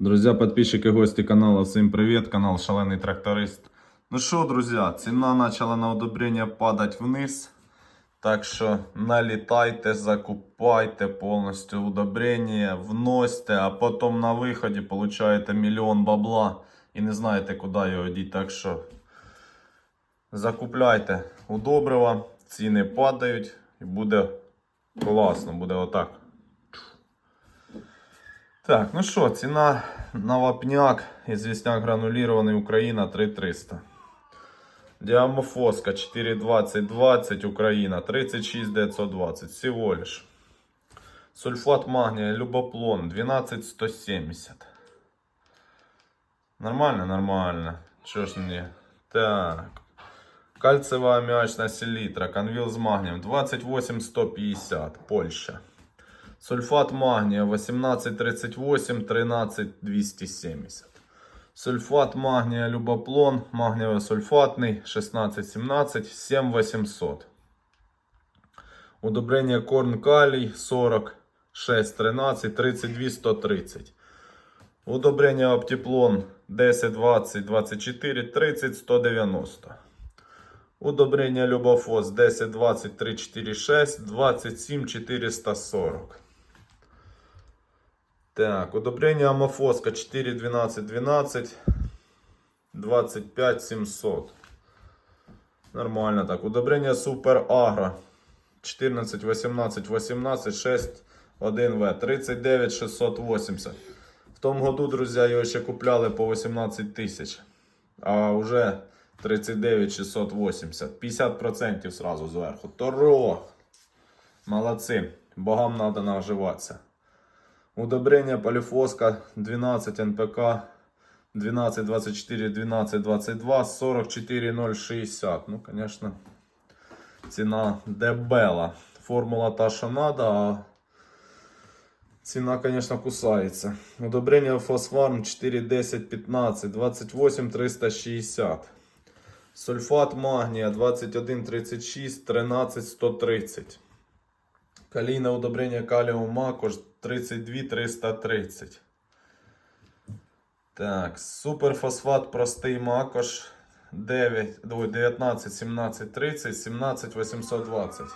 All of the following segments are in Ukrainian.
Друзья, подписчики, гости канала, всем привет, канал Шаленый Тракторист. Ну что, друзья, цена начала на удобрение падать вниз. Так що налітайте, закупайте повністю удобрення, вносьте, а потім на виході получаєте мільйон бабла і не знаєте, куди його діти. Так що закупляйте удобрива, ціни падають і буде класно, буде отак. Так, ну що, ціна на вапняк і звісняк гранулірований Україна 3300. Діамофоска 42020 Україна 36920 всего лишь. Сульфат магния Любоплон 12170. Нормально, нормально. Чё ж мне? Так. Кальциевая аммиачная селитра, конвил с магнием 28150, Польша. Сульфат магния 1838 13270. Сульфат магния Любоплон, магниево-сульфатный 1617 7800. Удобрение корн калий 40 613 32 130. Удобрение оптиплон 10 20 24 30 190. Удобрение Любофос 10 20 3 4 6 27 440. Так, удобрение Амофоска 4, 12, 12, 25, 700. Нормально так. Удобрение Супер Агро 14, 18, 18, 6, 1В, 39, 680. В том году, друзья, його ще купляли по 18 тисяч. А уже 39 680. 50% сразу зверху. Торо. Молодці. Богам надо наживатися. Удобрение полифоска 12 НПК 12 24 12 22 44 060. Ну, конечно, ціна дебела. Формула та, що надо, а ціна, конечно, кусається. Удобрение фосфарм 4 10 15 28 360. Сульфат магния 21 36 13 130. Калійне удобрення каліум макош 32 330. Так, суперфосфат простий макош 9, ой, 19 17 30 17 820.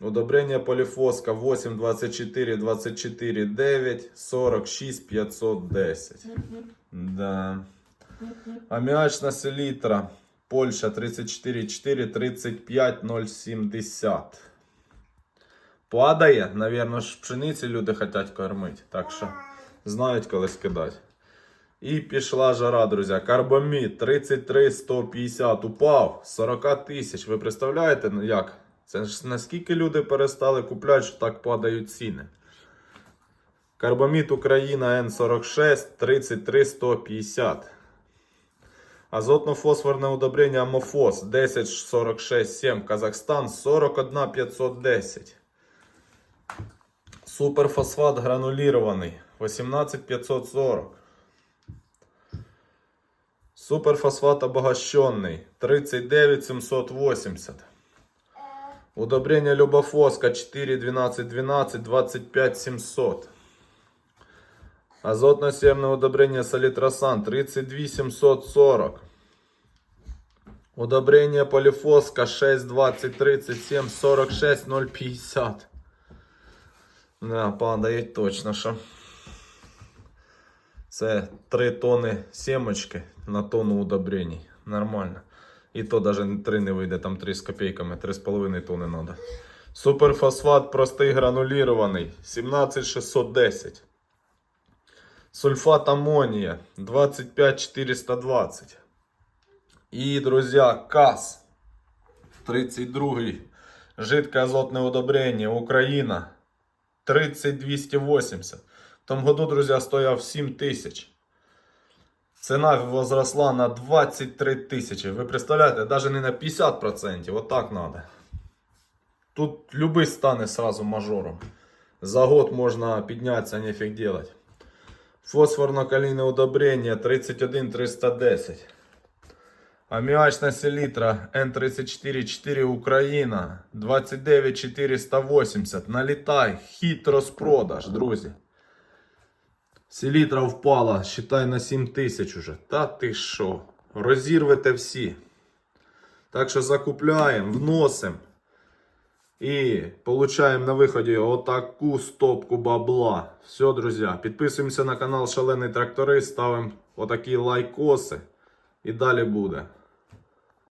Удобрення поліфоска 8 24 24 9 46 510. Да. Аміачна селітра Польща 34 4 35 070. Падає, навірно, ж пшениці люди хочуть кормити. Так що знають, коли скидати. І пішла жара, друзі. Карбомід 33 150 упав 40 тисяч. Ви представляєте, ну як? Це ж наскільки люди перестали купляти, що так падають ціни. Карбомід Україна Н46 33 150. Азотно-фосфорне удобрення Амофос 10 46 7 Казахстан 41 510. Суперфосфат гранулированный 18540. Суперфосфат обогащенный 39780. Удобрение Любофоска 4 12 12 25 700. Азотно-серное удобрение Солитросан 32 740. Удобрение Полифоска 6 20 37 46 050. Да, падає точно що. Це 3 тони сімочки на тонну удобрений. Нормально. І то навіть 3 не вийде, там 3 з копійками, 3,5 тони треба. Суперфосфат простий гранулірований 17610. Сульфат амонія 25420. І, друзі, КАС 32. Жидке азотне удобрення Україна 3280. В тому году, друзья, стояв 7 тисяч. Ціна возросла на 23 тисячі. Ви представляєте, навіть не на 50%. Вот так. Тут любий стане сразу мажором. За год можна піднятися, нефиг делать. Фосфорно-калійне удобрення 31 310. Аміачна селітра Н344 Україна 29 480. Налітай, хит розпродаж, друзі. Селітра впала, считай на 7 тисяч уже. Та ти що? Розірвете всі. Так що закупляємо, вносимо. І получаємо на виході отаку стопку бабла. Все, друзі, підписуємося на канал Шалений Тракторист, ставимо отакі лайкоси. І далі буде.